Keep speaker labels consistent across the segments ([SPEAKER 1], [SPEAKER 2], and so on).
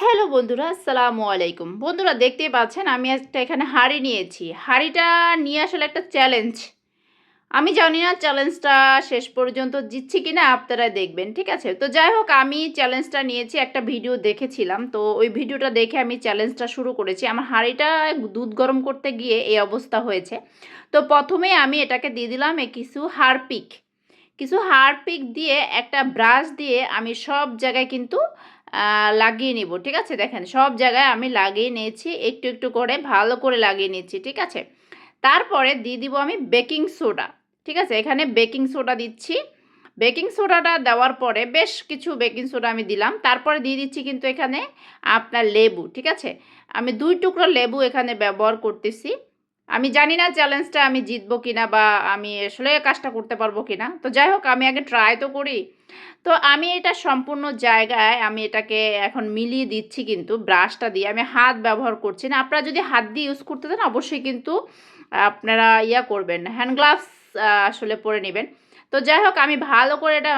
[SPEAKER 1] Hello বন্ধুরা, আসসালামু আলাইকুম। বন্ধুরা, দেখতেই পাচ্ছেন, আমি একটা এখানে হাঁড়ি নিয়েছি। হাঁড়িটা নিয়ে আসলে একটা চ্যালেঞ্জ আমি জানি না চ্যালেঞ্জটা শেষ পর্যন্ত জিতছি কি না আপনারা দেখবেন, ঠিক আছে? তো যাই হোক, আমি চ্যালেঞ্জটা নিয়েছি, একটা ভিডিও দেখেছিলাম। তো ওই ভিডিওটা দেখে আমি চ্যালেঞ্জটা শুরু করেছি। আমার হাঁড়িটা দুধ গরম করতে গিয়ে এই অবস্থা হয়েছে। তো প্রথমে আমি এটাকে দিয়ে দিলাম কিছু হারপিক কিছু হারপিক দিয়ে একটা ব্রাশ দিয়ে আমি সব জায়গায় কিন্তু লাগিয়ে নিব, ঠিক আছে? দেখেন, সব জায়গায় আমি লাগিয়ে নিয়েছি, একটু একটু করে, ভালো করে লাগিয়ে নিচ্ছি, ঠিক আছে? তারপরে দিয়ে দিব আমি বেকিং সোডা, ঠিক আছে? এখানে বেকিং সোডা দিচ্ছি। বেকিং সোডাটা দেওয়ার পরে বেশ কিছু বেকিং সোডা আমি দিলাম। তারপরে দিয়ে দিচ্ছি কিন্তু এখানে আপনার লেবু, ঠিক আছে? আমি দুই টুকরো লেবু এখানে ব্যবহার করতেছি। আমি জানি না চ্যালেঞ্জটা আমি জিতবো কিনা বা আমি আসলে কাজটা করতে পারব কিনা। তো যাই হোক, আমি আগে ট্রাই তো করি। তো আমি এটা সম্পূর্ণ জায়গায় আমি এটাকে এখন মিলিয়ে দিচ্ছি কিন্তু ব্রাশটা দিয়ে। আমি হাত ব্যবহার করছি না। আপনারা যদি হাত দিয়ে ইউজ করতে চান, অবশ্যই কিন্তু আপনারা ইয়া করবেন হ্যান্ড গ্লাভস আসলে পরে নেবেন। তো যাই হোক, আমি ভালো করে এটা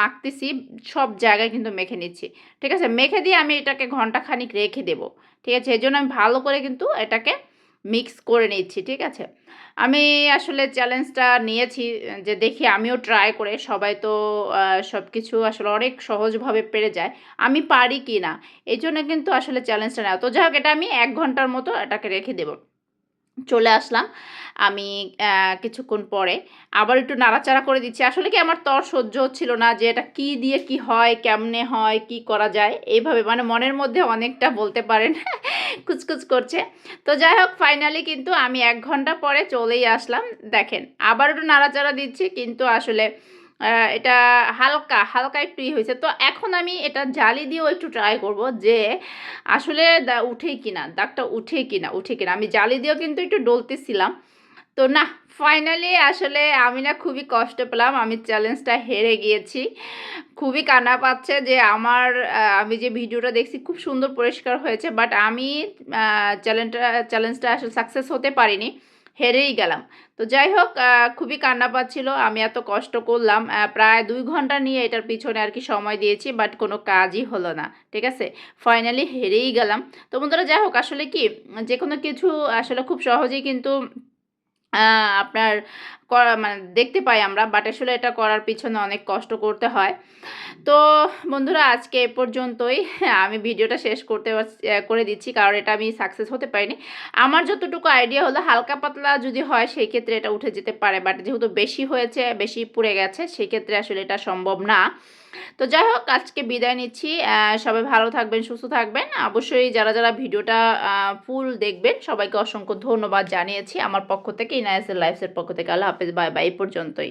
[SPEAKER 1] মাখতেছি, সব জায়গায় কিন্তু মেখে নিচ্ছি। ঠিক আছে? মেখে দিয়ে আমি এটাকে ঘণ্টা খানিক রেখে দেব। ঠিক আছে? এই জন্য আমি ভালো করে কিন্তু এটাকে মিক্স করে নিচ্ছি, ঠিক আছে? আমি আসলে চ্যালেঞ্জটা নিয়েছি, যে দেখি আমিও ট্রাই করে, সবাই তো সব কিছু আসলে অনেক সহজভাবে পেরে যায়, আমি পারি কি না? এই জন্য কিন্তু আসলে চ্যালেঞ্জটা নেওয়া। তো যাই হোক এটা আমি এক ঘণ্টার মতো এটাকে রেখে দেবো। চলে আসলাম, আমি কিছুক্ষণ পরে আবার একটু নাড়াচাড়া করে দিচ্ছি। আসলে কি আমার তর সহ্য হচ্ছিল না, যে এটা কি দিয়ে কি হয়, কেমনে হয়, কি করা যায়, এইভাবে মানে মনের মধ্যে অনেকটা বলতে পারেন কুচকুচ করছে। তো যাই হোক ফাইনালি কিন্তু আমি এক ঘণ্টা পরে চলেই আসলাম। দেখেন, আবার একটু নাড়াচাড়া দিচ্ছি, কিন্তু আসলে এটা হালকা হালকা একটু ই হয়েছে। তো এখন আমি এটা জালি দিয়েও একটু ট্রাই করব যে আসলে উঠে কিনা, দাগটা উঠে কিনা উঠে কিনা। আমি জালি দিয়েও কিন্তু একটু ডলতেছিলাম। তো না ফাইনালি আসলে আমি না খুবই কষ্ট পেলাম। আমি চ্যালেঞ্জটা হেরে গিয়েছি। খুবই কান্না পাচ্ছে যে আমার আমি যে ভিডিওটা দেখছি খুব সুন্দর পরিষ্কার হয়েছে বাট আমি চ্যালেঞ্জটা চ্যালেঞ্জটা আসলে সাকসেস হতে পারিনি, হেরেই গেলাম। তো যাই হোক খুবই কান্না পাচ্ছিল, আমি এত কষ্ট করলাম প্রায় দুই ঘণ্টা নিয়ে এটার পিছনে আর কি সময় দিয়েছি বাট কোনো কাজই হলো না, ঠিক আছে? ফাইনালি হেরেই গেলাম। তো বন্ধুরা যাই হোক, আসলে কি যে কোনো কিছু আসলে খুব সহজেই কিন্তু আপনার করা মানে দেখতে পাই আমরা বাট আসলে এটা করার পিছনে অনেক কষ্ট করতে হয়। তো বন্ধুরা, আজকে এ পর্যন্তই। আমি ভিডিওটা শেষ করতে করে দিচ্ছি, কারণ এটা আমি সাকসেস হতে পারিনি। আমার যতটুকু আইডিয়া হলো, হালকা পাতলা যদি হয়, সেই ক্ষেত্রে এটা উঠে যেতে পারে। বাট যেহেতু বেশি হয়েছে, বেশি পুড়ে গেছে, সেই ক্ষেত্রে আসলে এটা সম্ভব না। তো যাই হোক, আজকে বিদায় নিচ্ছি। সবাই ভালো থাকবেন, সুস্থ থাকবেন। অবশ্যই যারা যারা ভিডিওটা ফুল দেখবেন, সবাইকে অসংখ্য ধন্যবাদ জানিয়েছি। আমার পক্ষ থেকে ইনায়াসের লাইফসের পক্ষ থেকে আল্লাহ হাফেজ বাই বাই পর্যন্তই